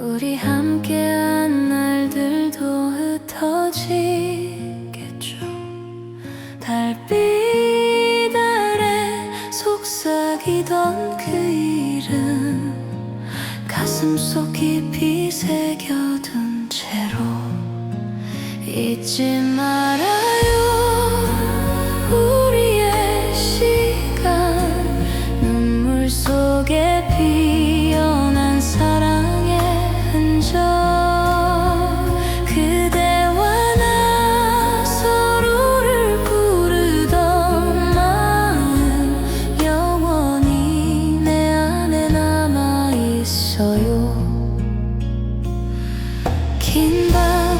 우리 함께한 날들도 흩어지겠죠. 달빛 아래 속삭이던 그 이름 가슴 속 깊이 새겨둔 채로 잊지 마라 긴 밤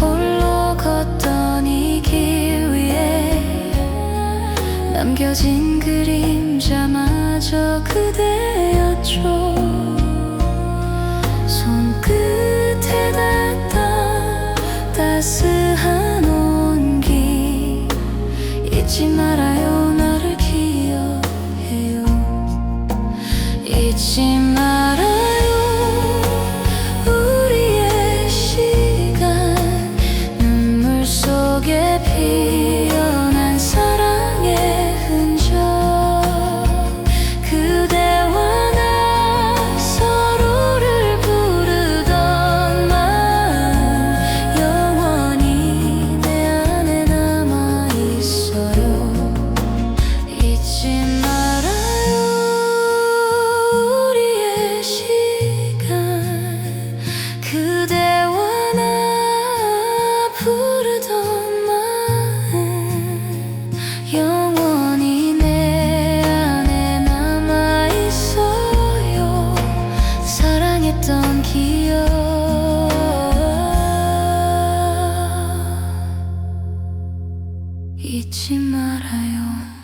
홀로 걷던 이 길 위에 남겨진 그림자마저 그대였죠. 손끝에 닿던 따스 get peace. 기억 잊지 말아요.